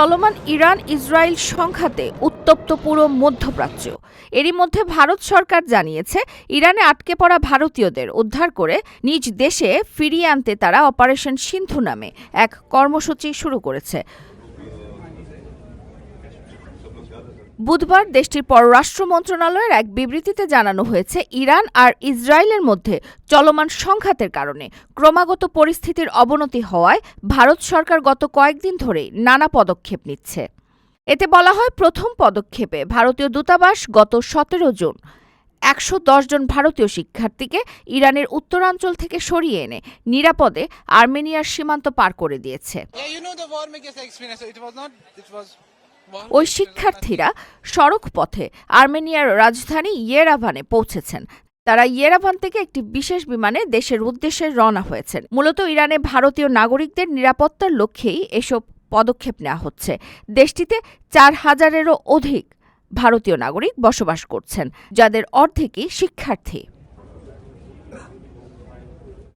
চলমান Iran Israel সংঘাতে উত্তপ্ত পুরো মধ্যপ্রাচ্য। এরই মধ্যে ভারত সরকার জানিয়েছে, ইরানে আটকে পড়া ভারতীয়দের উদ্ধার করে নিজ দেশে ফিরিয়ে আনতে তারা অপারেশন সিন্ধু নামে এক কর্মসূচি শুরু করেছে। বুধবার দেশটির পররাষ্ট্র মন্ত্রণালয়ের এক বিবৃতিতে জানানো হয়েছে, ইরান আর ইসরায়েলের মধ্যে চলমান সংঘাতের কারণে ক্রমাগত পরিস্থিতির অবনতি হওয়ায় ভারত সরকার গত কয়েকদিন ধরেই নানা পদক্ষেপ নিচ্ছে। এতে বলা হয়, প্রথম পদক্ষেপে ভারতীয় দূতাবাস গত সতেরো জুন একশো দশ জন ভারতীয় শিক্ষার্থীকে ইরানের উত্তরাঞ্চল থেকে সরিয়ে এনে নিরাপদে আর্মেনিয়ার সীমান্ত পার করে দিয়েছে। ওই শিক্ষার্থীরা সড়ক পথে আর্মেনিয়ার রাজধানী ইয়েরাভানে পৌঁছেছেন। তারা ইয়েরাভান থেকে একটি বিশেষ বিমানে দেশের উদ্দেশ্যে রওনা হয়েছেন। মূলত ইরানে ভারতীয় নাগরিকদের নিরাপত্তার লক্ষ্যেই এসব পদক্ষেপ নেওয়া হচ্ছে। দেশটিতে চার হাজারেরও অধিক ভারতীয় নাগরিক বসবাস করছেন, যাদের অর্ধেকই শিক্ষার্থী।